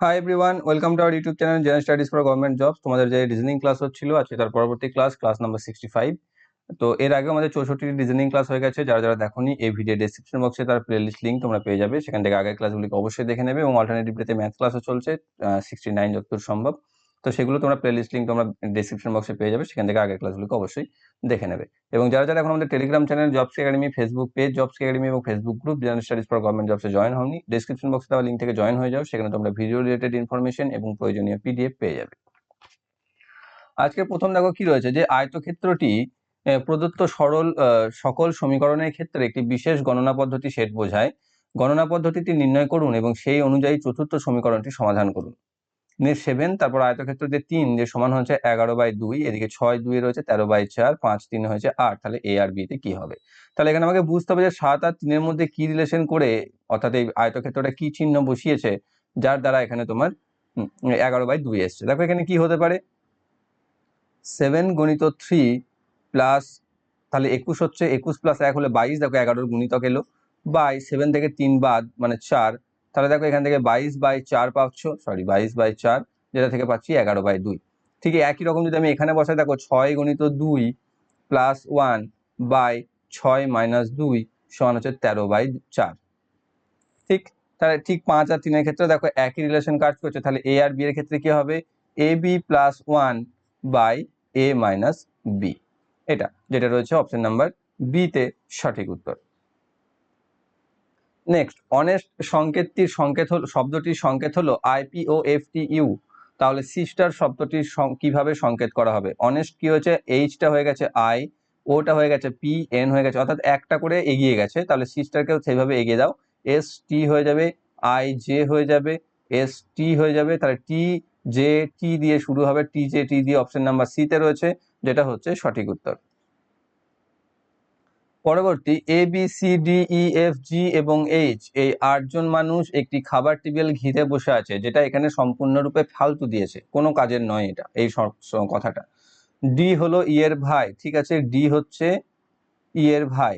Hi everyone welcome to our YouTube channel general studies for government jobs তোমাদের যে reasoning class হচ্ছিল, আজকে তার পরবর্তী class class number sixty five তো এর আগে আমাদের চৌষট্টি রিজনিং ক্লাস হয়ে গেছে, যারা যারা দেখোনি, এই ভিডিও ডেসক্রিপশন বক্সে তার প্লেলিস্ট লিঙ্ক তোমরা পেয়ে যাবে। সেখান থেকে আগের ক্লাসগুলিকে অবশ্যই দেখে নেবে এবং অল্টারনেটিভ ডেতে ম্যাথ ক্লাসও চলছে সিক্সটি নাইন যতদূর সম্ভব। তো সেগুলো তোমরা প্লেলিস্ট লিঙ্ক তোমরা ডেসক্রিপশন বক্সে পেয়ে যাবে, সেখান থেকে আগের ক্লাসগুলোকে অবশ্যই দেখে নেবে। এবং যারা যারা এখন আমাদের Telegram channel jobs academy Facebook page jobs academy এবং Facebook group general studies for government জবসে join হওনি ডেসক্রিপশন বক্সে দেওয়া লিঙ্ক থেকে জয়েন হয়ে যাও, সেখানে তোমরা ভিডিও রিলেটেড ইনফরমেশন এবং প্রয়োজনীয় পিডিএফ পেয়ে যাবে। আজকে প্রথম দেখো কি রয়েছে যে আয়তক্ষেত্রটি প্রদত্ত সরল সকল সমীকরণের ক্ষেত্রে একটি বিশেষ গণনা পদ্ধতি সেট বোঝায়। গণনা পদ্ধতিটি নির্ণয় করুন এবং সেই অনুযায়ী চতুর্থ সমীকরণটি সমাধান করুন। নেক্সট সেভেন তারপর আয়তক্ষেত্র যে তিন, যে সমান হচ্ছে এগারো বাই দুই, এদিকে ছয় দুই রয়েছে, তেরো বাই চার, পাঁচ তিন হয়েছে আট, তাহলে এ আর বিতে কি হবে? তাহলে এখানে আমাকে বুঝতে হবে যে সাত আর তিনের মধ্যে কি রিলেশন করে, অর্থাৎ এই আয়তক্ষেত্রটা কি চিহ্ন বসিয়েছে, যার দ্বারা এখানে তোমার এগারো বাই দুই এসছে। দেখো এখানে কি হতে পারে? সেভেন গণিত থ্রি প্লাস তাহলে একুশ হচ্ছে, একুশ প্লাস এক হলে বাইশ, দেখো এগারোর গুণিতক এলো, বাই সেভেন থেকে তিন বাদ মানে চার তাহলে দেখো এখান থেকে বাইশ বাই চার পাচ্ছ সরি বাইশ বাই চার, যেটা থেকে পাচ্ছি এগারো বাই দুই। ঠিক একই রকম যদি আমি এখানে বসাই, দেখো ছয় গণিত দুই প্লাস ওয়ান বাই ছয় মাইনাস দুই সমান হচ্ছে তেরো বাই চার। ঠিক? তাহলে ঠিক পাঁচ আর তিনের ক্ষেত্রে দেখো একই রিলেশন কাজ করছে, তাহলে এ আর বি এর ক্ষেত্রে কি হবে? A B plus one by A minus B এটা যেটা রয়েছে অপশন নাম্বার বিতে সঠিক উত্তর। নেক্সট অনেস্ট সংকেতটির সংকেত হলো শব্দটির সংকেত হলো আইপিও টি ইউ তাহলে সিস্টার শব্দটির কীভাবে সংকেত করা হবে? অনেস্ট কি হয়েছে? এইচটা হয়ে গেছে আই ওটা হয়ে গেছে পি এন হয়ে গেছে। অর্থাৎ একটা করে এগিয়ে গেছে। তাহলে সিস্টারকেও সেইভাবে এগিয়ে দাও। এস টি হয়ে যাবে আই জে হয়ে যাবে এস টি হয়ে যাবে। তাহলে টি জে টি দিয়ে শুরু হবে। টি জে টি দিয়ে অপশন নাম্বার সিতে রয়েছে, যেটা হচ্ছে সঠিক উত্তর। পরবর্তী A B C D E F G এবং এইচ এই আটজন মানুষ একটি খাবার টেবিল ঘিরে বসে আছে, যেটা এখানে সম্পূর্ণরূপে ফালতু দিয়েছে। কোনো কাজের নয় এটা, এই কথাটা। ডি হলো ই এর ভাই, ঠিক আছে? ডি হচ্ছে ই এর ভাই।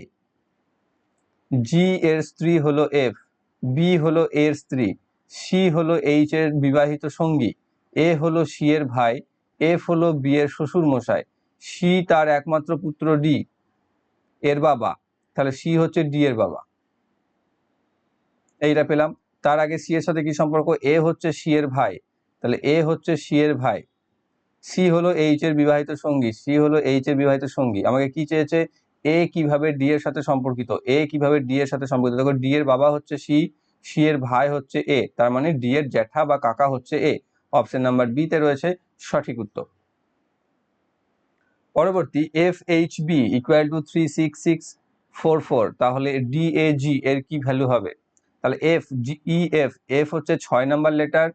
জি এর স্ত্রী হলো এফ বি হলো এর স্ত্রী সি হলো এইচ এর বিবাহিত সঙ্গী এ হলো সি এর ভাই এফ হলো বি এর শ্বশুর মশাই সি তার একমাত্র পুত্র ডি এর বাবা। তাহলে সি হচ্ছে ডি এর বাবা। এইটা পেলাম। তার আগে সি এর সাথে কি সম্পর্ক? এ হচ্ছে সি এর ভাই। তাহলে এ হচ্ছে সি এর ভাই। সি হলো এইচ এর বিবাহিত সঙ্গী। সি হলো এইচ এর বিবাহিত সঙ্গী। আমাকে কি চেয়েছে? এ কীভাবে ডি এর সাথে সম্পর্কিত? এ কীভাবে ডি এর সাথে সম্পর্কিত? দেখো, ডি এর বাবা হচ্ছে সি সি এর ভাই হচ্ছে এ। তার মানে ডি এর জ্যাঠা বা কাকা হচ্ছে এ। অপশন নাম্বার বি তে রয়েছে সঠিক উত্তর। পরবর্তী F H B equal to three six six four four তাহলে ডি এ জি এর কি ভ্যালু হবে? তাহলে এফ ই এফ এফ হচ্ছে ছয় number letter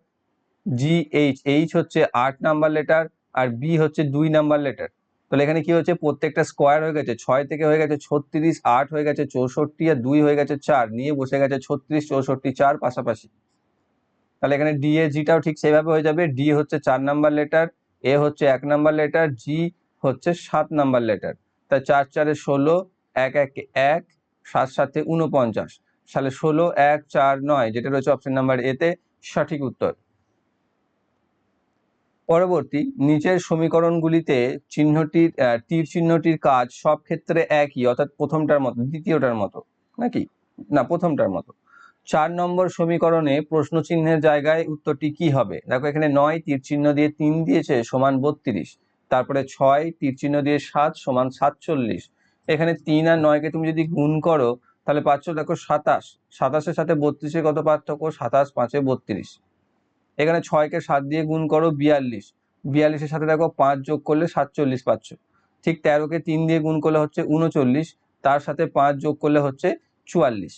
G H H হচ্ছে আট নাম্বার লেটার আর বি হচ্ছে দুই নাম্বার লেটার তাহলে এখানে কি হচ্ছে প্রত্যেকটা স্কোয়ার হয়ে গেছে, ছয় থেকে হয়ে গেছে ছত্রিশ, আট হয়ে গেছে চৌষট্টি, আর দুই হয়ে গেছে চার, নিয়ে বসে গেছে ছত্রিশ, চৌষট্টি, চার পাশাপাশি। তাহলে এখানে ডি এ জিটাও ঠিক সেভাবে হয়ে যাবে ডি হচ্ছে চার নাম্বার লেটার এ হচ্ছে এক নাম্বার লেটার জি হচ্ছে সাত নাম্বার লেটার তা চার চারে ষোলো, এক এক এক, সাত সাতে উনপঞ্চাশ সালে ষোলো, এক, চার, নয়, যেটা রয়েছে অপশন নাম্বার এতে সঠিক উত্তর। পরবর্তী, নিচের সমীকরণগুলিতে চিহ্নটির তীর চিহ্নটির কাজ সব ক্ষেত্রে একই, অর্থাৎ প্রথমটার মতো, দ্বিতীয়টার মতো, নাকি? না, প্রথমটার মতো। চার নম্বর সমীকরণে প্রশ্ন চিহ্নের জায়গায় উত্তরটি কি হবে? দেখো, এখানে নয়, তীর চিহ্ন দিয়ে তিন দিয়েছে, সমান বত্রিশ। তারপরে ছয়, তীর চিহ্ন দিয়ে সাত সমান সাতচল্লিশ। এখানে তিন আর নয়কে তুমি যদি গুণ করো, তাহলে পাচ্ছ দেখো সাতাশ। সাতাশের সাথে বত্রিশের কত পার্থক্য? সাতাশ, পাঁচে বত্রিশ। এখানে ছয়কে সাত দিয়ে গুণ করো বিয়াল্লিশ। বিয়াল্লিশের সাথে দেখো পাঁচ যোগ করলে সাতচল্লিশ পাচ্ছ। ঠিক তেরোকে তিন দিয়ে গুণ করলে হচ্ছে উনচল্লিশ। তার সাথে পাঁচ যোগ করলে হচ্ছে চুয়াল্লিশ।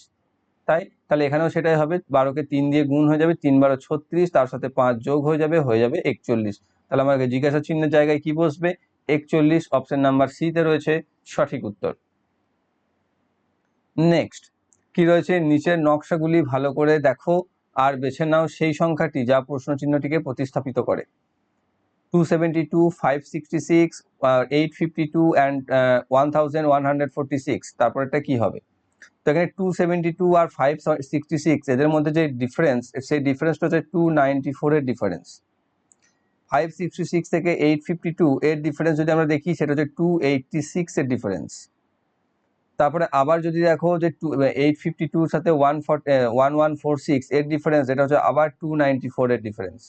তাই? তাহলে এখানেও সেটাই হবে। বারোকে তিন দিয়ে গুণ হয়ে যাবে, তিন বারো ছত্রিশ। তার সাথে পাঁচ যোগ হয়ে যাবে হয়ে যাবে একচল্লিশ। তাহলে আমাকে জিজ্ঞাসা চিহ্নের জায়গায় কি বসবে? একচল্লিশ অপশন নাম্বার সিতে রয়েছে সঠিক উত্তর। নেক্সট কি রয়েছে? নিচের নকশাগুলি ভালো করে দেখো আর বেছে নাও সেই সংখ্যাটি যা প্রশ্ন চিহ্নটিকে প্রতিস্থাপিত করে। Two seventy two five sixty six eight fifty two and one thousand one hundred forty six তারপরেরটা কি হবে? তো এখানে টু সেভেন্টি টু আর ফাইভ সিক্সটি সিক্স এদের মধ্যে যে ডিফারেন্স সেই ডিফারেন্সটা হচ্ছে টু নাইনটি ফোরের ডিফারেন্স ফাইভ সিক্সটি সিক্স থেকে এইট ফিফটি টু এর ডিফারেন্স যদি আমরা দেখি, সেটা হচ্ছে টু এইটটি সিক্স এর ডিফারেন্স তারপরে আবার যদি দেখো যে টু এইট ফিফটি টুর সাথে one one one four six এর ডিফারেন্স এটা হচ্ছে আবার টু নাইনটি ফোর এর ডিফারেন্স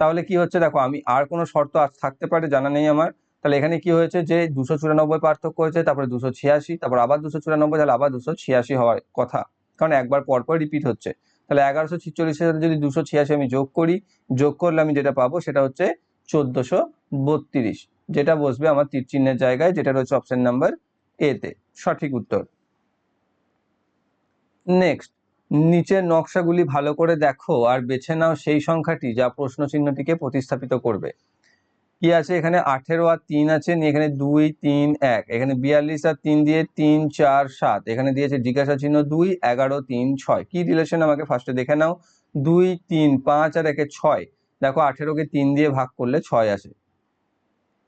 তাহলে কি হচ্ছে দেখো, আমি আর কোনো শর্ত থাকতে পারে, জানা নেই আমার। তাহলে এখানে কি হয়েছে যে দুশো চুরানব্বই পার্থক্য হয়েছে, তারপরে দুশো ছিয়াশি, তারপর আবার দুশো চুরানব্বই, তাহলে আবার দুশো ছিয়াশি হওয়ার কথা। কারণ একবার পর পর রিপিট হচ্ছে। তাহলে এগারোশো ছিচল্লিশের সাথে যদি দুশো ছিয়াশি আমি যোগ করি, যোগ করলে আমি যেটা পাবো সেটা হচ্ছে চোদ্দোশো বত্রিশ। যেটা বসবে আমার তীর চিহ্নের জায়গায়, যেটা রয়েছে অপশন নাম্বার এতে সঠিক উত্তর। নেক্সট নিচের নকশাগুলি ভালো করে দেখো আর বেছে নাও সেই সংখ্যাটি যা প্রশ্ন চিহ্নটিকে প্রতিস্থাপিত করবে। কি আছে? এখানে আঠেরো আর তিন আছে, নিয়ে এখানে দুই, তিন, এক। এখানে বিয়াল্লিশ আর তিন দিয়ে তিন, চার, সাত। এখানে দিয়েছে জিজ্ঞাসা চিহ্ন দুই, এগারো, তিন, ছয়। কি রিলেশন আমাকে ফার্স্টে দেখে নাও। দুই, তিন, পাঁচ আর একে ছয়। দেখো আঠেরোকে তিন দিয়ে ভাগ করলে ছয় আসে।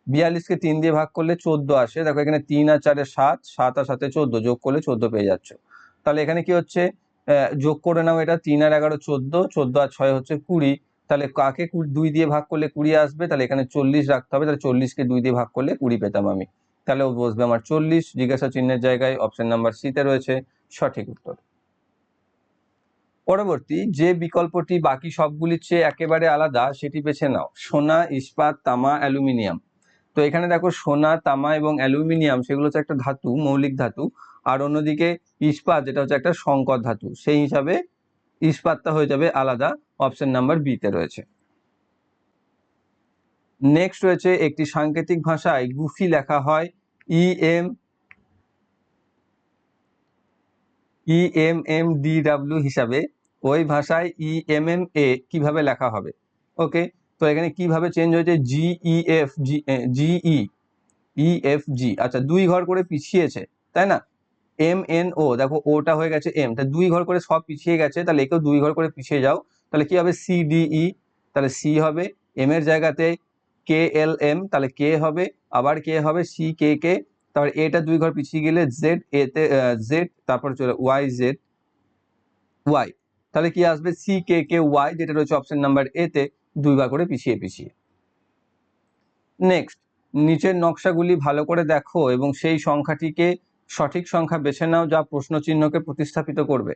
বিয়াল্লিশকে তিন দিয়ে ভাগ করলে চোদ্দ আসে। দেখো এখানে তিন আর চারে সাত সাত আর সাথে চোদ্দ। যোগ করলে চোদ্দ পেয়ে যাচ্ছ। তাহলে এখানে কি হচ্ছে? যোগ করে নাও এটা। তিন আর এগারো, চোদ্দ। চোদ্দ আর ছয় হচ্ছে কুড়ি। তাহলে কাকে দুই দিয়ে ভাগ করলে কুড়ি আসবে, তাহলে এখানে চল্লিশ রাখতে হবে, তাহলে চল্লিশকে দুই দিয়ে ভাগ করলে কুড়ি পেতাম আমি। তাহলে ও বসবে আমার চল্লিশ, জিজ্ঞাসা চিহ্নের জায়গায় অপশন নাম্বার সিতে রয়েছে, সঠিক উত্তর। পরবর্তী, যে বিকল্পটি বাকি সবগুলির চেয়ে একেবারে আলাদা, সেটি বেছে নাও। সোনা, ইস্পাত, তামা, অ্যালুমিনিয়াম। তো এখানে দেখো সোনা, তামা এবং অ্যালুমিনিয়াম, সেগুলো হচ্ছে একটা ধাতু, মৌলিক ধাতু, আর অন্যদিকে ইস্পাত, যেটা হচ্ছে একটা সংকর ধাতু, সেই হিসাবে ইস্পাতটা হয়ে যাবে আলাদা। অপশন নাম্বার বিতে রয়েছে। নেক্সট রয়েছে একটি সাংকেতিক ভাষায় গুফি লেখা হয় E M E M M D W হিসাবে। ওই ভাষায় ই এম এম এ কীভাবে লেখা হবে? ওকে তো এখানে কীভাবে চেঞ্জ হয়েছে? G E F G G E E F G আচ্ছা দুই ঘর করে পিছিয়েছে, তাই না? এম এন ও দেখো ওটা হয়ে গেছে এম তা দুই ঘর করে সব পিছিয়ে গেছে, তাহলে একেও দুই ঘর করে পিছিয়ে যাও। তাহলে কি হবে? সি ডি ই তাহলে সি হবে। এম এর জায়গাতে কে এল এম তাহলে কে হবে। আবার কে হবে সি কে কে তারপর এটা দুই ঘর পিছিয়ে গেলে জেড এতে জেড তারপর চলে ওয়াই জেড ওয়াই তাহলে কি আসবে? সি কে কে ওয়াই যেটা রয়েছে অপশন নাম্বার এতে দুইবার করে পিছিয়ে পিছিয়ে। নেক্সট নিচের নকশাগুলি ভালো করে দেখো এবং সেই সংখ্যাটিকে সঠিক সংখ্যা বেছে নাও যা প্রশ্ন চিহ্নকে প্রতিস্থাপিত করবে।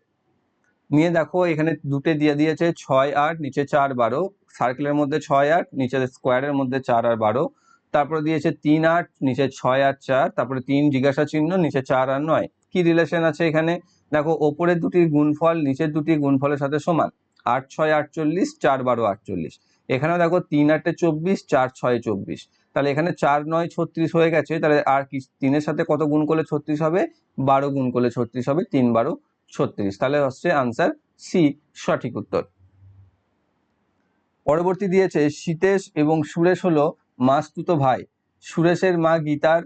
নিয়ে দেখো, এখানে দুটো দিয়ে দিয়েছে ছয় আট, নিচে চার বারো। সার্কেলের মধ্যে ছয় আট, নিচে স্কোয়ারের মধ্যে চার আর বারো। তারপরে দিয়েছে তিন আট, নিচে ছয় আর চার। তারপরে তিন জিজ্ঞাসা চিহ্ন, নিচে চার আর নয়। কি রিলেশন আছে এখানে? দেখো, ওপরের দুটির গুণফল, নিচের দুটি গুণফলের সাথে সমান। আট ছয় আটচল্লিশ, চার বারো আটচল্লিশ। এখানেও দেখো, তিন আটে চব্বিশ, চার ছয় চব্বিশ। তাহলে এখানে চার নয় ছত্রিশ হয়ে গেছে, তাহলে আর কি, তিনের সাথে কত গুণ করলে ছত্রিশ হবে? বারো গুণ করলে ছত্রিশ হবে, তিন বারো। ছত্রিশ। তাহলে হচ্ছে আনসার সি সঠিক উত্তর। পরবর্তী দিয়েছে সীতেশ এবং সুরেশ হলো মাস্তুতো ভাই। সুরেশের মা গীতার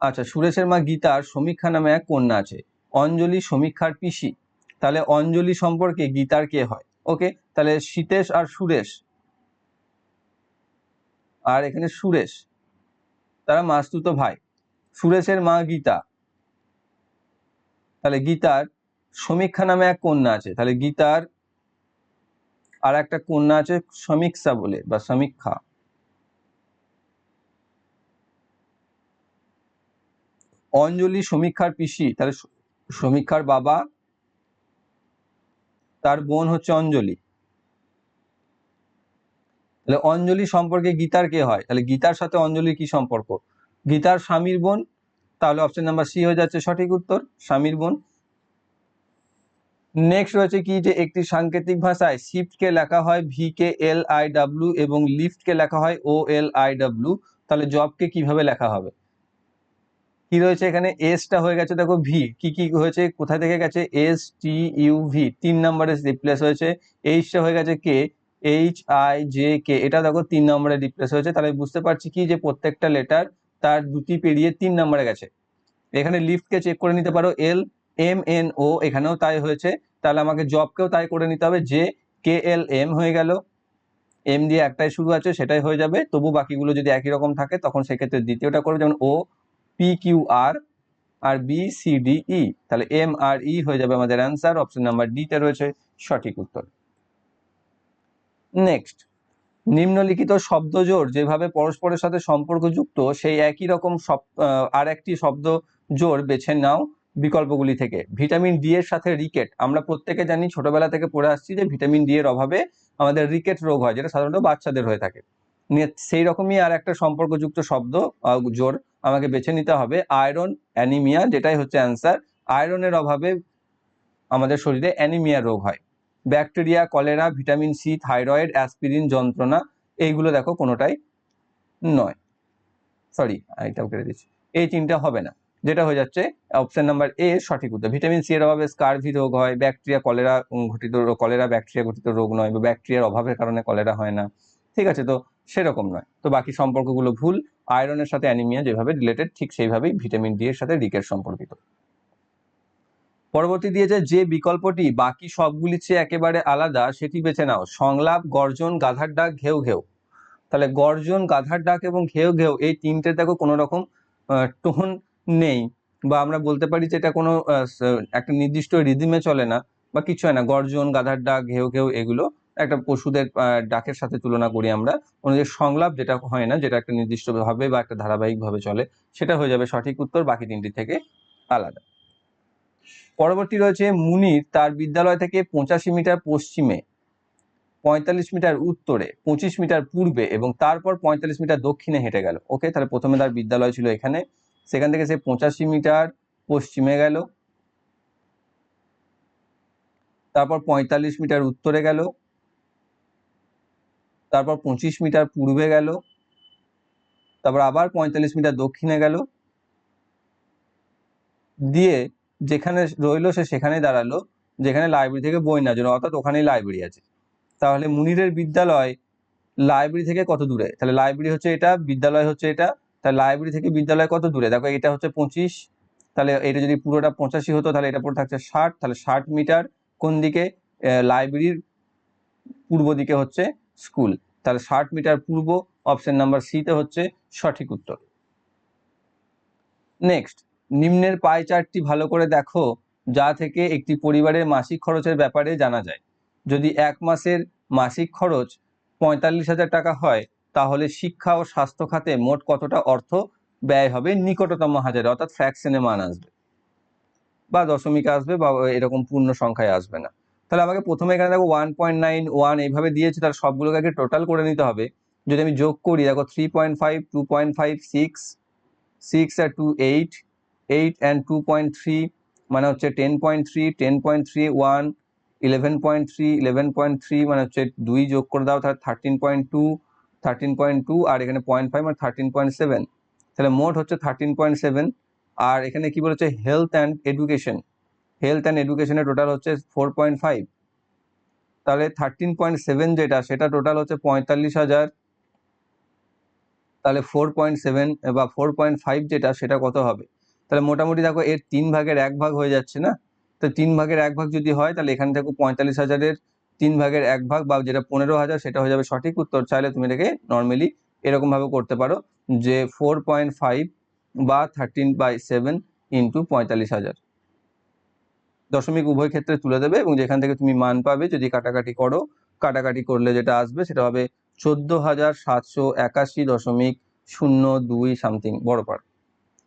আচ্ছা সুরেশের মা গীতার সমীক্ষা নামে এক কন্যা আছে। অঞ্জলি সমীক্ষার পিসি। তাহলে অঞ্জলি সম্পর্কে গীতার কে হয়? ওকে, তাহলে সীতেশ আর সুরেশ। আর এখানে সুরেশ। তারা মাস্তুতো ভাই। সুরেশের মা গীতা। তাহলে গীতার সমীক্ষা নামে এক কন্যা আছে। তাহলে গীতার আর একটা কন্যা আছে সমীক্ষা বলে বা সমীক্ষা। অঞ্জলি সমীক্ষার পিসি, তাহলে সমীক্ষার বাবা, তার বোন হচ্ছে অঞ্জলি। তাহলে অঞ্জলি সম্পর্কে গীতার কে হয়? তাহলে গীতার সাথে অঞ্জলির কি সম্পর্ক? গীতার স্বামীর বোন তাহলে অপশন নাম্বার সি হয়ে যাচ্ছে সঠিক উত্তর, স্বামীর বোন। নেক্সট রয়েছে কি? যে একটি সাংকেতিক ভাষায় শিফট কে লেখা হয় V K L I W এবং লিফট কে লেখা হয় ও এল আই ডাব্লিউ তাহলে জবকে কীভাবে লেখা হবে? কি রয়েছে এখানে? এসটা হয়ে গেছে, দেখো ভি কি কি হয়েছে? কোথায় থেকে গেছে? এস টি ইউ ভি তিন নম্বরে রিপ্লেস হয়েছে। এইচটা হয়ে গেছে K H I J K এটা দেখো তিন নম্বরে রিপ্লেস হয়েছে। তাহলে বুঝতে পারছি কি? যে প্রত্যেকটা লেটার তার দুটি পেরিয়ে তিন নম্বরে গেছে। এখানে লিফটকে চেক করে নিতে পারো এল এম এন ও এখানেও তাই হয়েছে। তাহলে আমাকে জবকেও তাই করে নিতে হবে যে কে এল এম হয়ে গেল। এম দিয়ে একটাই শুরু আছে, সেটাই হয়ে যাবে। তবু বাকিগুলো যদি একই রকম থাকে, তখন সেক্ষেত্রে দ্বিতীয়টা করবে যেমন O P Q R R B C D E তাহলে এম আর ই হয়ে যাবে আমাদের অ্যান্সার অপশন নাম্বার ডিতে রয়েছে সঠিক উত্তর। নেক্সট নিম্নলিখিত শব্দজোড় যেভাবে পরস্পরের সাথে সম্পর্কযুক্ত, সেই একই রকম আর একটি শব্দ জোড় বেছে নাও বিকল্পগুলি থেকে। ভিটামিন ডি এর সাথে রিকেট, আমরা প্রত্যেকে জানি ছোটবেলা থেকে পড়ে আসছি যে ভিটামিন ডি এর অভাবে আমাদের রিকেট রোগ হয়, যেটা সাধারণত বাচ্চাদের হয়ে থাকে। সেই রকমই আর একটা সম্পর্কযুক্ত শব্দ জোর আমাকে বেছে নিতে হবে, আয়রন অ্যানিমিয়া, যেটাই হচ্ছে অ্যান্সার। আয়রনের অভাবে আমাদের শরীরে অ্যানিমিয়া রোগ হয়। Bacteria, cholera, vitamin C, thyroid, aspirin, যন্ত্রণা, এইগুলো দেখো কোনোটাই নয়। সরি এটাও কেটে দিচ্ছি। এই তিনটা হবে না। যেটা হয়ে যাচ্ছে অপশন নাম্বার এ সঠিক উত্তর। ভিটামিন সি এর অভাবে স্কারভি রোগ হয়, ব্যাকটেরিয়া, কলেরা ঘটিত কলেরা, ব্যাকটেরিয়া ঘটিত রোগ নয় বা ব্যাকটেরিয়ার অভাবের কারণে কলেরা হয় না। ঠিক আছে, তো সেরকম নয়। তো বাকি সম্পর্কগুলো ভুল। আয়রনের সাথে অ্যানিমিয়া যেভাবে রিলেটেড ঠিক সেইভাবেই ভিটামিন ডি এর সাথে রিকেট সম্পর্কিত। পরবর্তী দিয়েছে যে বিকল্পটি, বাকি সবগুলির চেয়ে একেবারে আলাদা, সেটি বেছে নাও। সংলাপ, গর্জন, গাধার ডাক, ঘেউ ঘেউ। তাহলে গর্জন, গাধার ডাক এবং ঘেউ ঘেউ এই তিনটে দেখো কোনো রকম টোন নেই বা আমরা বলতে পারি যে এটা কোনো একটা নির্দিষ্ট রিদিমে চলে না বা কিছু হয় না। গর্জন, গাধার ডাক, ঘেউ ঘেউ এগুলো একটা পশুদের ডাকের সাথে তুলনা করি আমরা। অনুযায়ী সংলাপ যেটা হয় না, যেটা একটা নির্দিষ্টভাবে বা একটা ধারাবাহিকভাবে চলে, সেটা হয়ে যাবে সঠিক উত্তর, বাকি তিনটি থেকে আলাদা। পরবর্তী রয়েছে মুনির, তার বিদ্যালয় থেকে পঁচাশি মিটার পশ্চিমে, পঁয়তাল্লিশ মিটার উত্তরে, পঁচিশ মিটার পূর্বে এবং তারপর পঁয়তাল্লিশ মিটার দক্ষিণে হেঁটে গেল। ওকে, তাহলে প্রথমে তার বিদ্যালয় ছিল এখানে। সেখান থেকে সে পঁচাশি মিটার পশ্চিমে গেল। তারপর পঁয়তাল্লিশ মিটার উত্তরে গেল। তারপর পঁচিশ মিটার পূর্বে গেল। তারপর আবার পঁয়তাল্লিশ মিটার দক্ষিণে গেল। দিয়ে যেখানে রইল সে সেখানেই দাঁড়াল, যেখানে লাইব্রেরি থেকে বই না জন্য, অর্থাৎ ওখানেই লাইব্রেরি আছে। তাহলে মুনিরের বিদ্যালয় লাইব্রেরি থেকে কত দূরে? তাহলে লাইব্রেরি হচ্ছে এটা, বিদ্যালয় হচ্ছে এটা, তাহলে লাইব্রেরি থেকে বিদ্যালয় কত দূরে? দেখো এটা হচ্ছে পঁচিশ, তাহলে এটা যদি পুরোটা পঁচাশি হতো, তাহলে এটা পুরো থাকছে ষাট, তাহলে ষাট মিটার কোন দিকে? লাইব্রেরির পূর্ব দিকে হচ্ছে স্কুল তাহলে ষাট মিটার পূর্ব অপশন নাম্বার সিতে হচ্ছে সঠিক উত্তর। নেক্সট নিম্নের পায় চার্টটি ভালো করে দেখো, যা থেকে একটি পরিবারের মাসিক খরচের ব্যাপারে জানা যায়। যদি এক মাসের মাসিক খরচ পঁয়তাল্লিশ হাজার টাকা হয়, তাহলে শিক্ষা ও স্বাস্থ্য খাতে মোট কতটা অর্থ ব্যয় হবে নিকটতম হাজারে? অর্থাৎ ফ্র্যাকশনে মান আসবে। বা দশমিকে আসবে বা এরকম পূর্ণ সংখ্যায় আসবে না। তাহলে আমাকে প্রথমে এখানে দেখো ওয়ান পয়েন্ট নাইন ওয়ান এইভাবে দিয়েছে, তার সবগুলোকে আগে টোটাল করে নিতে হবে। যদি আমি যোগ করি, দেখো three point five two point five six six R two eight eight and two point three মানে হচ্ছে ten point three ten point three one eleven point three eleven point three মানে হচ্ছে দুই যোগ করে দাও তাহলে thirteen point two thirteen point two আর এখানে পয়েন্ট ফাইভ মানে থার্টিন পয়েন্ট সেভেন তাহলে মোট হচ্ছে থার্টিন পয়েন্ট সেভেন আর এখানে কি বলেছে? Health and education health and এডুকেশনের টোটাল হচ্ছে ফোর পয়েন্ট ফাইভ তাহলে থার্টিন পয়েন্ট সেভেন যেটা, সেটা টোটাল হচ্ছে পঁয়তাল্লিশ হাজার। তাহলে ফোর পয়েন্ট সেভেন বা ফোর পয়েন্ট ফাইভ যেটা, সেটা কত হবে? তাহলে মোটামুটি দেখো এর তিন ভাগের এক ভাগ হয়ে যাচ্ছে না? তো তিন ভাগের এক ভাগ যদি হয়, তাহলে এখান থেকে পঁয়তাল্লিশ হাজারের তিন ভাগের এক ভাগ বা যেটা পনেরো হাজার, সেটা হয়ে যাবে সঠিক উত্তর। চাইলে তুমি এটাকে নর্মালি এরকম ভাবে করতে পারো যে ফোর পয়েন্ট ফাইভ বা থার্টিন বাই সেভেন ইন্টু পঁয়তাল্লিশ হাজার। দশমিক উভয় ক্ষেত্রে তুলে দেবে এবং যেখান থেকে তুমি মান পাবে, যদি কাটাকাটি করো, কাটাকাটি করলে যেটা আসবে সেটা হবে চোদ্দ হাজার সাতশো একাশি দশমিক শূন্য দুই সামথিং বড় পার।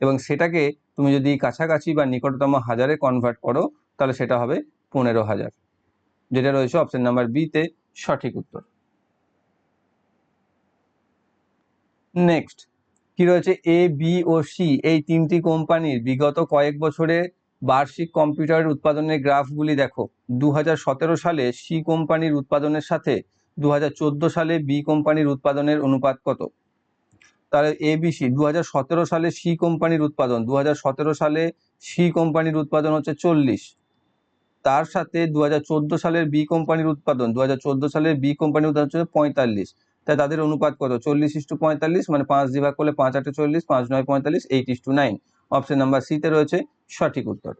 এবং সেটাকে তুমি যদি কাছাকাছি বা নিকটতম হাজারে কনভার্ট করো, তাহলে সেটা হবে পনেরো হাজার। যেটা রয়েছে অপশন নাম্বার বিতে সঠিক উত্তর। নেক্সট কি রয়েছে? এ বি ও সি এই তিনটি কোম্পানির বিগত কয়েক বছরে বার্ষিক কম্পিউটার উৎপাদনের গ্রাফগুলি দেখো। দু হাজার সতেরো সালে সি কোম্পানির উৎপাদনের সাথে দু হাজার চোদ্দ সালে বি কোম্পানির উৎপাদনের অনুপাত কত? তাহলে এবিসি দু হাজার সতেরো সালে সি কোম্পানির উৎপাদন দু হাজার সতেরো সালে সি কোম্পানির উৎপাদন হচ্ছে চল্লিশ। তার সাথে দু হাজার চোদ্দ সালের বি কোম্পানির উৎপাদন দু হাজার চোদ্দ সালের বি কোম্পানির উৎপাদন হচ্ছে পঁয়তাল্লিশ। তাই তাদের অনুপাত কত? চল্লিশ ইস্টু পঁয়তাল্লিশ মানে পাঁচ দিয়ে ভাগ করলে পাঁচ আটে চল্লিশ, পাঁচ নয় পঁয়তাল্লিশ eight is to nine option number সিতে রয়েছে সঠিক উত্তর।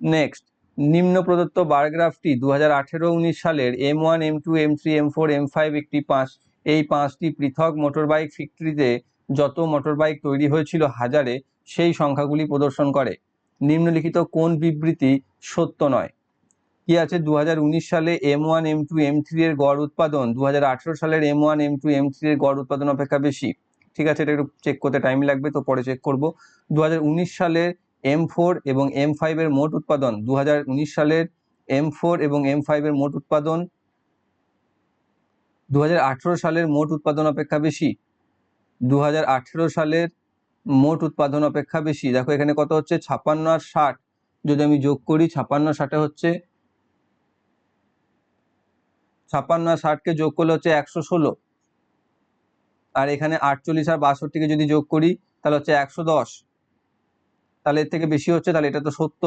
নেক্সট নিম্ন প্রদত্ত বার গ্রাফটি দু হাজার আঠেরো উনিশ সালের M one M two M three M four M five একটি পাঁচ এই পাঁচটি পৃথক মোটরবাইক ফ্যাক্টরিতে যত মোটরবাইক তৈরি হয়েছিল হাজারে, সেই সংখ্যাগুলি প্রদর্শন করে। নিম্নলিখিত কোন বিবৃতি সত্য নয়? কি আছে? দু হাজার উনিশ সালে M one M two M three এর গড় উৎপাদন দু হাজার আঠেরো সালের M one M two M three এর গড় উৎপাদন অপেক্ষা বেশি। ঠিক আছে, এটা একটু চেক করতে টাইম লাগবে, তো পরে চেক করব। দু সালে এম ফোর এবং এম ফাইভের মোট উৎপাদন দু হাজার উনিশ সালের এম ফোর এবং এম ফাইভের মোট উৎপাদন দু হাজার আঠেরো সালের মোট উৎপাদন অপেক্ষা বেশি। দু হাজার আঠেরো সালের মোট উৎপাদন অপেক্ষা বেশি। দেখো, এখানে কত হচ্ছে? ছাপান্ন আর ষাট। যদি আমি যোগ করি ছাপান্ন ষাটে হচ্ছে? ছাপান্ন আর ষাটকে যোগ করলে হচ্ছে একশো ষোলো। আর এখানে আটচল্লিশ আর বাষট্টিকে যদি যোগ করি, তাহলে হচ্ছে একশো দশ। তাহলে এর থেকে বেশি হচ্ছে? তাহলে এটা তো সত্য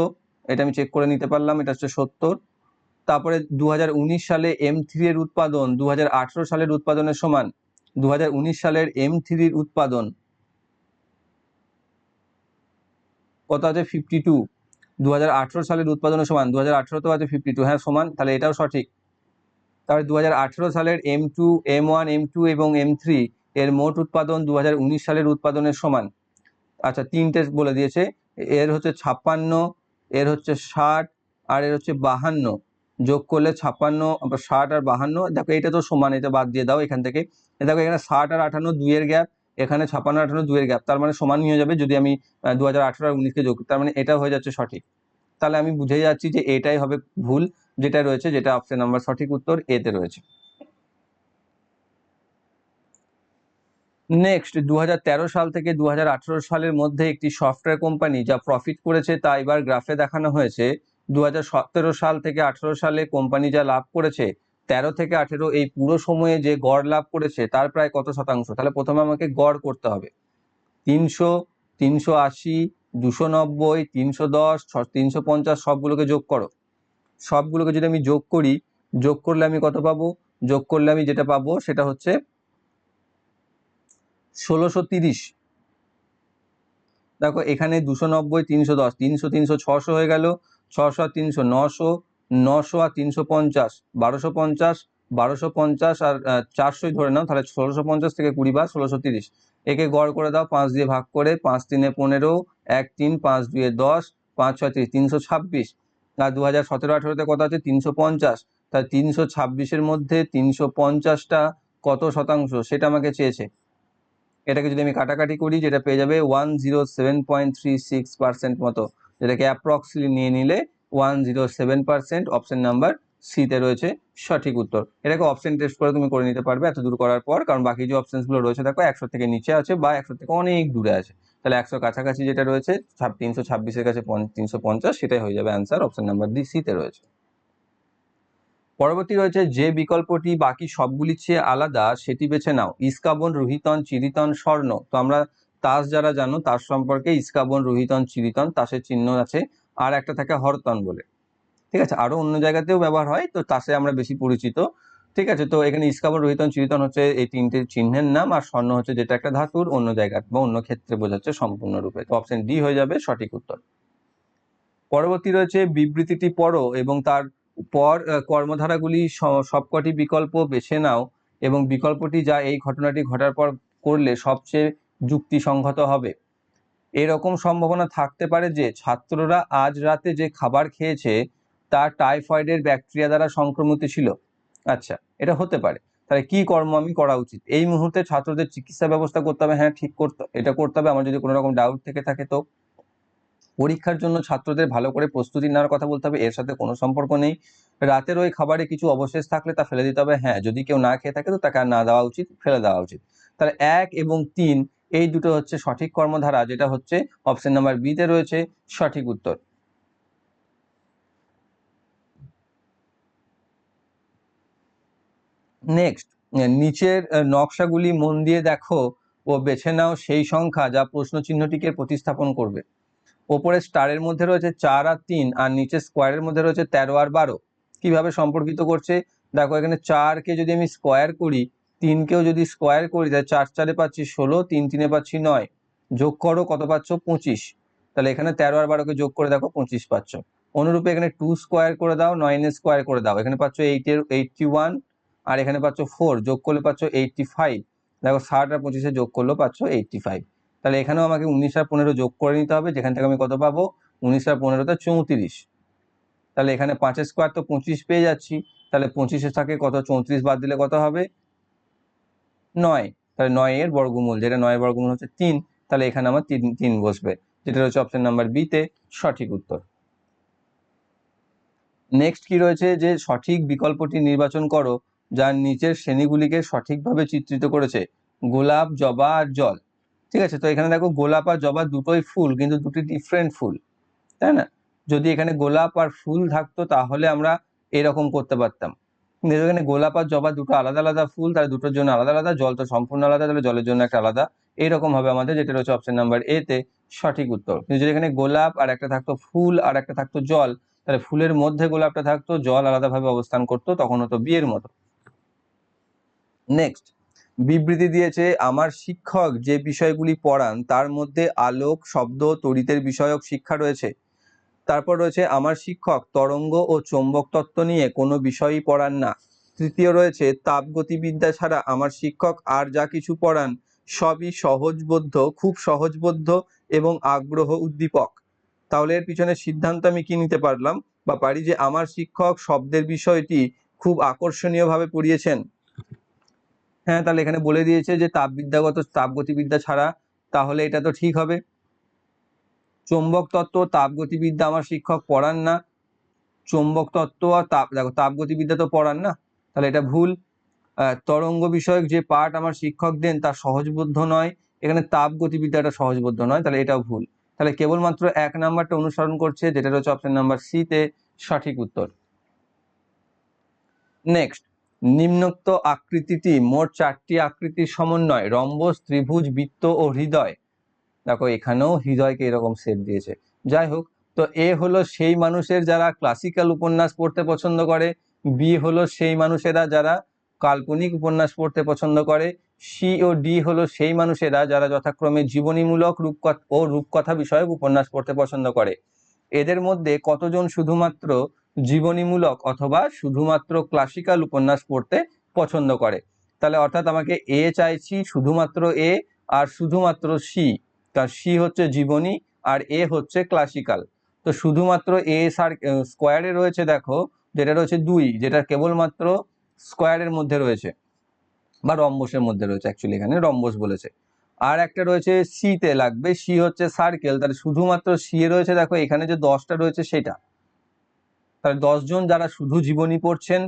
এটা আমি চেক করে নিতে পারলাম, এটা হচ্ছে সত্তর। তারপরে দু হাজার উনিশ সালে এম এর উৎপাদন দু হাজার আঠেরো সালের উৎপাদনের সমান দু হাজার উনিশ সালের এম থ্রির উৎপাদন। কত আছে? ফিফটি টু দু হাজার আঠেরো সালের উৎপাদনের সমান দু আঠেরোতেও আছে ফিফটি টু হ্যাঁ সমান, তাহলে এটাও সঠিক। তাহলে দু সালের M two M one M two এবং এম থ্রি এর মোট উৎপাদন দু হাজার উনিশ সালের উৎপাদনের সমান। আচ্ছা তিনটে বলে দিয়েছে। এর হচ্ছে ছাপ্পান্ন, এর হচ্ছে ষাট, আর এর হচ্ছে বাহান্ন। যোগ করলে ছাপ্পান্ন ষাট আর বাহান্ন, দেখো এটা তো সমান, এটা বাদ দিয়ে দাও এখান থেকে। দেখো এখানে ষাট আর আঠান্ন দুইয়ের গ্যাপ, এখানে ছাপ্পান্ন আঠান্ন দুইয়ের গ্যাপ, তার মানে সমান হয়ে যাবে যদি আমি দু হাজার আঠারো আর উনিশকে যোগ। তার মানে এটা হয়ে যাচ্ছে সঠিক। তাহলে আমি বুঝে যাচ্ছি যে এটাই হবে ভুল, যেটা রয়েছে, যেটা অপশন নাম্বার সঠিক উত্তর এতে রয়েছে। নেক্সট দু হাজার তেরো সাল থেকে দু হাজার আঠারো সালের মধ্যে একটি সফটওয়্যার কোম্পানি যা প্রফিট করেছে তা এবার গ্রাফে দেখানো হয়েছে। দু হাজার সতেরো সাল থেকে আঠারো সালে কোম্পানি যা লাভ করেছে, তেরো থেকে আঠেরো এই পুরো সময়ে যে গড় লাভ করেছে, তার প্রায় কত শতাংশ? তাহলে প্রথমে আমাকে গড় করতে হবে। তিনশো তিনশো আশি, দুশো নব্বই, তিনশো দশ তিনশো পঞ্চাশ, সবগুলোকে যোগ করো। সবগুলোকে যদি আমি যোগ করি, যোগ করলে আমি কত পাবো? যোগ করলে আমি যেটা পাবো, সেটা হচ্ছে ষোলোশো তিরিশ। দেখো, এখানে দুশো নব্বই, তিনশো দশ, তিনশো তিনশো, ছশো হয়ে গেল। ছশো আর তিনশো নশো নশো আর তিনশো পঞ্চাশ, বারোশো পঞ্চাশ বারোশো পঞ্চাশ আর চারশোই ধরে নাও, তাহলে ষোলোশো পঞ্চাশ থেকে কুড়ি বার ষোলোশো তিরিশ। একে গড় করে দাও, পাঁচ দিয়ে ভাগ করে, পাঁচ তিনে পনেরো, এক তিন, পাঁচ দুয়ে দশ, পাঁচ ছয় তিরিশ, তিনশো ছাব্বিশ। আর দু হাজার সতেরো আঠেরোতে কত আছে? তিনশো পঞ্চাশ। তাহলে তিনশো ছাব্বিশের মধ্যে তিনশো পঞ্চাশটা কত শতাংশ? সেটা আমাকে চেয়েছে। এটাকে যদি আমি কাটাকাটি করি, যেটা পেয়ে যাবে one zero seven point three six percent মতো। যেটাকে অ্যাপ্রক্সলি নিয়ে নিলে one zero seven percent option number সিতে রয়েছে সঠিক উত্তর। এটাকে অপশন টেস্ট করে তুমি করে নিতে পারবে এত দূর করার পর, কারণ বাকি যে অপশনসগুলো রয়েছে দেখো একশো থেকে নিচে আছে বা একশো থেকে অনেক দূরে আছে। তাহলে একশো কাছাকাছি যেটা রয়েছে তিনশো ছাব্বিশের কাছে তিনশো পঞ্চাশ, সেটাই হয়ে যাবে অ্যান্সার অপশন নাম্বার ডি সিতে রয়েছে। পরবর্তী রয়েছে, যে বিকল্পটি বাকি সবগুলির চেয়ে আলাদা, সেটি বেছে নাও। ইস্কাবন, রোহিতন, চিরিতন, স্বর্ণ। তো আমরা তাস যারা জানো তার সম্পর্কে ইস্কাবন, রোহিতন, চিরিতন, তাসের চিহ্ন আছে। আর একটা থাকে হরতন বলে। ঠিক আছে? আরও অন্য জায়গাতেও ব্যবহার হয়, তো তাসে আমরা বেশি পরিচিত। ঠিক আছে? তো এখানে ইস্কাবন, রোহিতন, চিরিতন হচ্ছে এই তিনটে চিহ্নের নাম, আর স্বর্ণ হচ্ছে যেটা একটা ধাতুর, অন্য জায়গা বা অন্য ক্ষেত্রে বোঝাচ্ছে সম্পূর্ণরূপে। তো অপশন ডি হয়ে যাবে সঠিক উত্তর। পরবর্তী রয়েছে বিবৃতিটি পড়ো এবং তার পর কর্মধারাগুলি সবকটি বিকল্প বেছে নাও এবং বিকল্পটি যা এই ঘটনাটি ঘটার পর করলে সবচেয়ে যুক্তিসঙ্গত হবে। এরকম সম্ভাবনা থাকতে পারে যে ছাত্ররা আজ রাতে যে খাবার খেয়েছে, তা টাইফয়েডের ব্যাকটেরিয়া দ্বারা সংক্রমিত ছিল। আচ্ছা এটা হতে পারে। তাহলে কি কর্ম আমি করা উচিত? এই মুহূর্তে ছাত্রদের চিকিৎসা ব্যবস্থা করতে হবে। হ্যাঁ ঠিক করতে, এটা করতে হবে। আমার যদি কোনো রকম ডাউট থেকে থাকে তো। পরীক্ষার জন্য ছাত্রদের ভালো করে প্রস্তুতি নেওয়ার কথা বলতে হবে। এর সাথে কোনো সম্পর্ক নেই। রাতের ওই খাবারে কিছু অবশেষ থাকলে তা ফেলে দিতে হবে। হ্যাঁ যদি কেউ না খেয়ে থাকে তো তাকে আর না দেওয়া উচিত, ফেলে দেওয়া উচিত। তাহলে এক এবং তিন এই দুটো হচ্ছে সঠিক কর্মধারা, যেটা হচ্ছে অপশন নাম্বার বিতে রয়েছে সঠিক উত্তর। নেক্সট নিচের নকশাগুলি মন দিয়ে দেখো ও বেছে নাও সেই সংখ্যা যা প্রশ্ন চিহ্নটিকে প্রতিস্থাপন করবে। ওপরে স্টারের মধ্যে রয়েছে চার আর তিন আর নিচে স্কোয়ারের মধ্যে রয়েছে তেরো আর বারো। কীভাবে সম্পর্কিত করছে? দেখো এখানে চারকে যদি আমি স্কোয়ার করি তিনকেও যদি স্কোয়ার করি তাহলে চার চারে পাচ্ছি ষোলো, তিন তিনে পাচ্ছি নয়। যোগ করো, কত পাচ্ছ? পঁচিশ। তাহলে এখানে তেরো আর বারোকে যোগ করে দেখো, পঁচিশ পাচ্ছ। অনুরূপে এখানে টু স্কোয়ার করে দাও নাইনের স্কোয়ার করে দাও। এখানে পাচ্ছ এইটের এইটটি ওয়ান আর এখানে পাচ্ছ ফোর যোগ করলে পাচ্ছ এইটটি ফাইভ দেখো ষাট আর পঁচিশে যোগ করলেও পাচ্ছ এইটটি ফাইভ তাহলে এখানেও আমাকে উনিশ আর পনেরো যোগ করে নিতে হবে, যেখান থেকে আমি কত পাবো? উনিশ আর পনেরোতে চৌত্রিশ। তাহলে এখানে পাঁচের স্কোয়ার তো পঁচিশ পেয়ে যাচ্ছি। তাহলে পঁচিশের থাকে কত? চৌত্রিশ বাদ দিলে কত হবে? নয়। তাহলে নয় এর বর্গমূল, যেটা নয়ের বর্গমূল হচ্ছে তিন, তাহলে এখানে আমার তিন তিন বসবে। যেটা হচ্ছে অপশন নাম্বার বিতে সঠিক উত্তর। নেক্সট কি রয়েছে? যে সঠিক বিকল্পটি নির্বাচন করো, যার নিচের শ্রেণীগুলিকে সঠিকভাবে চিত্রিত করেছে। গোলাপ, জবা আর জল। ঠিক আছে? তো এখানে দেখো গোলাপ আর জবা দুটোই ফুল, কিন্তু দুটি ডিফারেন্ট ফুল। তাই না? যদি এখানে গোলাপ আর ফুল থাকতো, তাহলে আমরা এরকম করতে পারতাম। এখানে গোলাপ আর জবা দুটো আলাদা আলাদা ফুল তার দুটোর জন্য আলাদা আলাদা জল তো সম্পূর্ণ আলাদা, তাহলে জলের জন্য একটা আলাদা। এইরকম হবে আমাদের, যেটা রয়েছে অপশন নাম্বার এ তে সঠিক উত্তর। কিন্তু যদি এখানে গোলাপ আর একটা থাকতো ফুল আর একটা থাকতো জল, তাহলে ফুলের মধ্যে গোলাপটা থাকতো, জল আলাদাভাবে অবস্থান করতো, তখন হতো বিয়ের মতো। নেক্সট বিবৃতি দিয়েছে, আমার শিক্ষক যে বিষয়গুলি পড়ান, তার মধ্যে আলোক, শব্দ, তড়িতের বিষয়ক শিক্ষা রয়েছে। তারপর রয়েছে, আমার শিক্ষক, তরঙ্গ ও চৌম্বক তত্ত্ব নিয়ে কোনো বিষয়ই পড়ান না। তৃতীয় রয়েছে তাপগতিবিদ্যা ছাড়া আমার শিক্ষক আর যা কিছু পড়ান, সবই সহজবোধ্য, খুব সহজবোধ্য এবং আগ্রহ উদ্দীপক। তাহলে এর পিছনে সিদ্ধান্ত আমি কি নিতে পারলাম? বা পারি যে আমার শিক্ষক শব্দের বিষয়টি খুব আকর্ষণীয়ভাবে পড়িয়েছেন? হ্যাঁ তাহলে এখানে বলে দিয়েছে যে, তাপবিদ্যাগত তাপগতিবিদ্যা ছাড়া তাহলে এটা তো ঠিক হবে। চৌম্বক তত্ত্ব তাপগতিবিদ্যা আমার শিক্ষক পড়ান না। চৌম্বক তত্ত্ব আর তাপ, দেখো তাপগতিবিদ্যা তো পড়ান না, তাহলে এটা ভুল। তরঙ্গ বিষয়ক যে পাঠ আমার শিক্ষক দেন তা সহজবোধ্য নয়, এখানে তাপগতিবিদ্যাটা সহজবোধ্য নয়, তাহলে এটাও ভুল। তাহলে কেবলমাত্র এক নাম্বারটা অনুসরণ করছে, যেটা রয়েছে অপশন নাম্বার সি তে সঠিক উত্তর। নেক্সট নিম্নোক্ত আকৃতিটি মোট চারটি আকৃতির সমন্বয়, রম্বস, ত্রিভুজ, বৃত্ত ও হৃদয়। দেখো, এখানেও হৃদয়কে এরকম সেট দিয়েছে। যাই হোক, তো এ হলো সেই মানুষের যারা ক্লাসিক্যাল উপন্যাস পড়তে পছন্দ করে বি হলো সেই মানুষেরা যারা কাল্পনিক উপন্যাস পড়তে পছন্দ করে সি ও ডি হলো সেই মানুষেরা যারা যথাক্রমে জীবনীমূলক রূপকথা ও রূপকথা বিষয়ক উপন্যাস পড়তে পছন্দ করে। এদের মধ্যে কতজন শুধুমাত্র জীবনীমূলক অথবা শুধুমাত্র ক্লাসিক্যাল উপন্যাস পড়তে পছন্দ করে? তাহলে অর্থাৎ আমাকে এ চাইছি শুধুমাত্র এ আর শুধুমাত্র সি তার সি হচ্ছে জীবনী আর এ হচ্ছে ক্লাসিক্যাল তো শুধুমাত্র এ সার স্কোয়ারে রয়েছে দেখো, যেটা রয়েছে দুই, যেটা কেবলমাত্র স্কোয়ারের মধ্যে রয়েছে বা রম্বসের মধ্যে রয়েছে অ্যাকচুয়ালি এখানে, রম্বস বলেছে। আর একটা রয়েছে সি তে লাগবে, সি হচ্ছে সার্কেল তাহলে শুধুমাত্র সি এ রয়েছে দেখো, এখানে যে দশটা রয়েছে সেটা। তাহলে দশজন যারা শুধু জীবনী পড়ছেন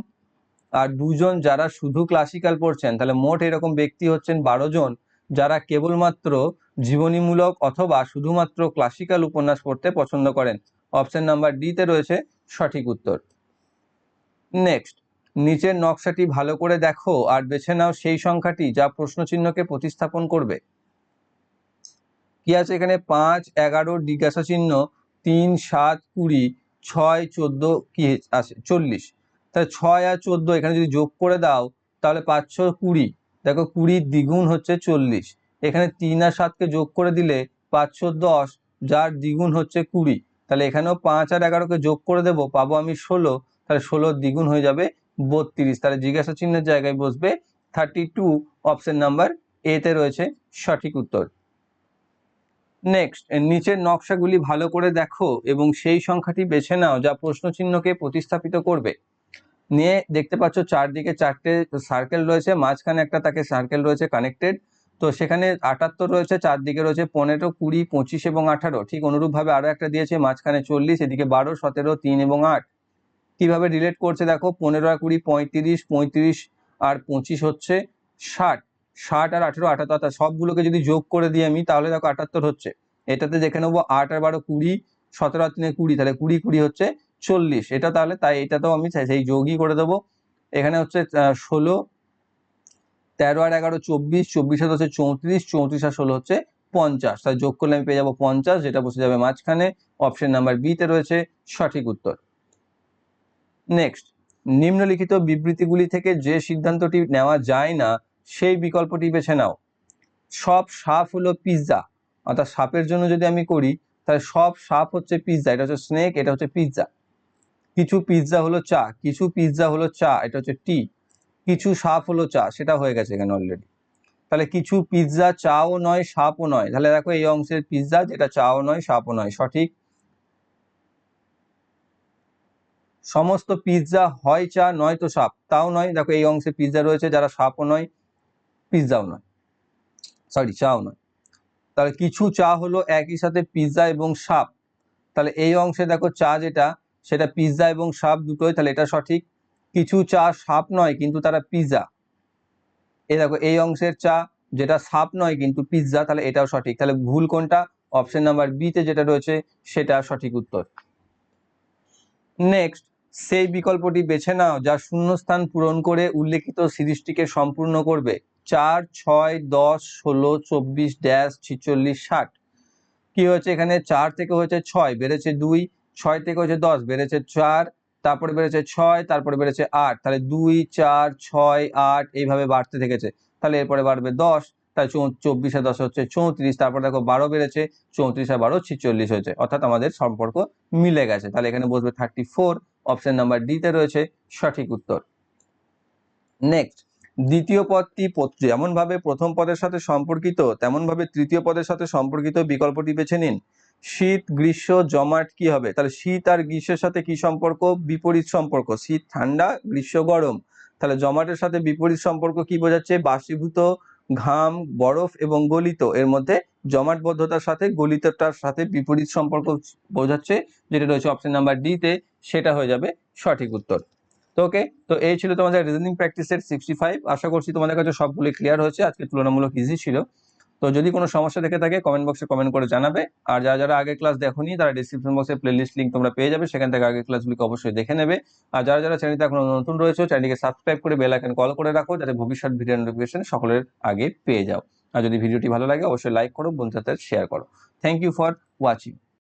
আর দুজন যারা শুধু ক্লাসিক্যাল পড়ছেন, তাহলে মোট এরকম ব্যক্তি হচ্ছেন বারো জন, যারা কেবলমাত্র জীবনীমূলক অথবা শুধুমাত্র ক্লাসিক্যাল উপন্যাস পড়তে পছন্দ করেন। অপশন নাম্বার ডি তে রয়েছে সঠিক উত্তর। নেক্সট নিচের নকশাটি ভালো করে দেখো আর বেছে নাও সেই সংখ্যাটি যা প্রশ্নচিহ্নকে প্রতিস্থাপন করবে। কি আছে এখানে? পাঁচ, এগারো, জিজ্ঞাসা চিহ্ন, তিন, সাত, কুড়ি, ছয়, চোদ্দ, কি আছে? চল্লিশ। তাহলে ছয় আর চোদ্দ এখানে যদি যোগ করে দাও, তাহলে পাঁচ ছ কুড়ি। দেখো কুড়ির দ্বিগুণ হচ্ছে চল্লিশ। এখানে তিন আর সাতকে যোগ করে দিলে পাঁচশো দশ, যার দ্বিগুণ হচ্ছে কুড়ি। তাহলে এখানেও পাঁচ আর এগারোকে যোগ করে দেবো, পাবো আমি ষোলো, তাহলে ষোলোর দ্বিগুণ হয়ে যাবে বত্রিশ। তাহলে জিজ্ঞাসা চিহ্নের জায়গায় বসবে থার্টি টু অপশন নাম্বার এতে রয়েছে সঠিক উত্তর। নেক্সট নিচের নকশাগুলি ভালো করে দেখো এবং সেই সংখ্যাটি বেছে নাও যা প্রশ্নচিহ্নকে প্রতিস্থাপিত করবে। নিয়ে দেখতে পাচ্ছ চারদিকে চারটে সার্কেল রয়েছে, মাঝখানে একটা তাকে সার্কেল রয়েছে কানেক্টেড তো সেখানে আটাত্তর রয়েছে, চারদিকে রয়েছে পনেরো, কুড়ি, পঁচিশ এবং আঠারো। ঠিক অনুরূপভাবে আরও একটা দিয়েছে, মাঝখানে চল্লিশ, এদিকে বারো, সতেরো, তিন এবং আট। কীভাবে রিলেট করছে দেখো, পনেরো আর কুড়ি পঁয়ত্রিশ পঁয়ত্রিশ আর পঁচিশ হচ্ছে ষাট। ষাট আর আঠেরো আঠাত্তর সবগুলোকে যদি যোগ করে দিই আমি, তাহলে দেখো আটাত্তর হচ্ছে। এটাতে দেখে নেব আট আর বারো, কুড়ি, সতেরো আর তিনে কুড়ি, তাহলে কুড়ি কুড়ি হচ্ছে চল্লিশ। এটা তাহলে তাই, এটাতেও আমি সেই যোগই করে দেবো। এখানে হচ্ছে ষোলো তেরো আর এগারো চব্বিশ চব্বিশ হাতে হচ্ছে চৌত্রিশ চৌত্রিশ আর ষোলো হচ্ছে পঞ্চাশ। তাই যোগ করলে আমি পেয়ে যাব পঞ্চাশ, যেটা বসে যাবে মাঝখানে। অপশন নাম্বার বিতে রয়েছে সঠিক উত্তর। নেক্সট নিম্নলিখিত বিবৃতিগুলি থেকে যে সিদ্ধান্তটি নেওয়া যায় না, সেই বিকল্পটি বেছে নাও। সব সাপ হলো পিৎজা অর্থাৎ সাপের জন্য যদি আমি করি, তাহলে সব সাপ হচ্ছে পিৎজা এটা হচ্ছে স্নেক, এটা হচ্ছে পিৎজা কিছু পিৎজা হলো চা, কিছু পিৎজা হলো চা, এটা হচ্ছে টি কিছু সাপ হলো চা, সেটা হয়ে গেছে এখানে অলরেডি তাহলে কিছু পিৎজা চাও নয়, সাপও নয়। তাহলে দেখো এই অংশের পিৎজা যেটা চাও নয়, সাপও নয়। সঠিক? সমস্ত পিৎজা হয় চা, নয় তো সাপ। তাও নয়, দেখো এই অংশে পিৎজা রয়েছে, যারা সাপও নয় পিৎজাও নয়। সরি চাও নয়। তাহলে কিছু চা হলো একই সাথে পিৎজা এবং সাপ। তাহলে এই অংশে দেখো চা যেটা, সেটা পিৎজা এবং সাপ দুটোই, তাহলে এটা সঠিক? কিছু চা সাপ নয়, কিন্তু তারা পিৎজা এই দেখো, এই অংশের চা যেটা সাপ নয়, কিন্তু পিৎজা তাহলে এটাও সঠিক। তাহলে ভুল কোনটা? অপশন নাম্বার বিতে যেটা রয়েছে, সেটা সঠিক উত্তর। নেক্সট সেই বিকল্পটি বেছে নাও, যা শূন্যস্থান পূরণ করে উল্লেখিত সিরিজটিকে সম্পূর্ণ করবে। চার, ছয়, দশ, ষোলো, চব্বিশ, ড্যাশ, ছিচল্লিশ, ষাট। কি হয়েছে এখানে? চার থেকে হয়েছে ছয়, বেড়েছে দুই, ছয় থেকে হয়েছে দশ, বেড়েছে চার তারপরে বেড়েছে ছয়, তারপরে বেড়েছে আট। তাহলে দুই, চার, ছয়, আট এইভাবে বাড়তে থেকেছে। তাহলে এরপরে বাড়বে দশ, তাহলে চব্বিশে দশ হচ্ছে চৌত্রিশ, তারপর দেখো বারো বেড়েছে, চৌত্রিশ আর বারো ছিচল্লিশ হয়েছে। অর্থাৎ আমাদের সম্পর্ক মিলে গেছে। তাহলে এখানে বসবে থার্টি ফোর অপশন নাম্বার ডিতে রয়েছে সঠিক উত্তর। নেক্সট দ্বিতীয় পদটি যেমন ভাবে প্রথম পদের সাথে সম্পর্কিত তেমন ভাবে তৃতীয় পদের সাথে সম্পর্কিত বিকল্পটি বেছে নিন। শীত, গ্রীষ্ম, জমাট কি হবে? তাহলে শীত আর গ্রীষ্মের সাথে কি সম্পর্ক? বিপরীত সম্পর্ক। শীত, ঠান্ডা, গ্রীষ্ম, গরম। তাহলে জমাটের সাথে বিপরীত সম্পর্ক কি বোঝাচ্ছে? বাষ্পীভূত, ঘাম, বরফ এবং গলিত। এর মধ্যে জমাটবদ্ধতার সাথে গলিতটার সাথে বিপরীত সম্পর্ক বোঝাচ্ছে, যেটা রয়েছে অপশন নাম্বার ডি তে। সেটা হয়ে যাবে সঠিক উত্তর। তো ওকে তো এই ছিল তোমাদের রিজনিং প্র্যাকটিসের সিক্সটি ফাইভ আশা করছি তোমাদের কাছে সবগুলি ক্লিয়ার হয়েছে। আজকে তুলনামূলক ইজি ছিল। তো যদি কোনো সমস্যা দেখে থাকে কমেন্ট বক্সে কমেন্ট করে জানাবে। আর যারা যারা আগে ক্লাস দেখোনি, তারা ডিসক্রিপশন বক্সে প্লেলিস্ট লিঙ্ক তোমরা পেয়ে যাবে। সেখান থেকে আগে ক্লাসগুলিকে অবশ্যই দেখে নেবে। আর যারা যারা চ্যানেলটা এখন নতুন রয়েছে চ্যানেলটিকে সাবস্ক্রাইব করে বেল আইকন কল করে রাখো, যাতে ভবিষ্যৎ ভিডিও নোটিফিকেশন সকলের আগে পেয়ে যাও। আর যদি ভিডিওটি ভালো লাগে, অবশ্যই লাইক করো, বন্ধুদের শেয়ার করো। Thank you for watching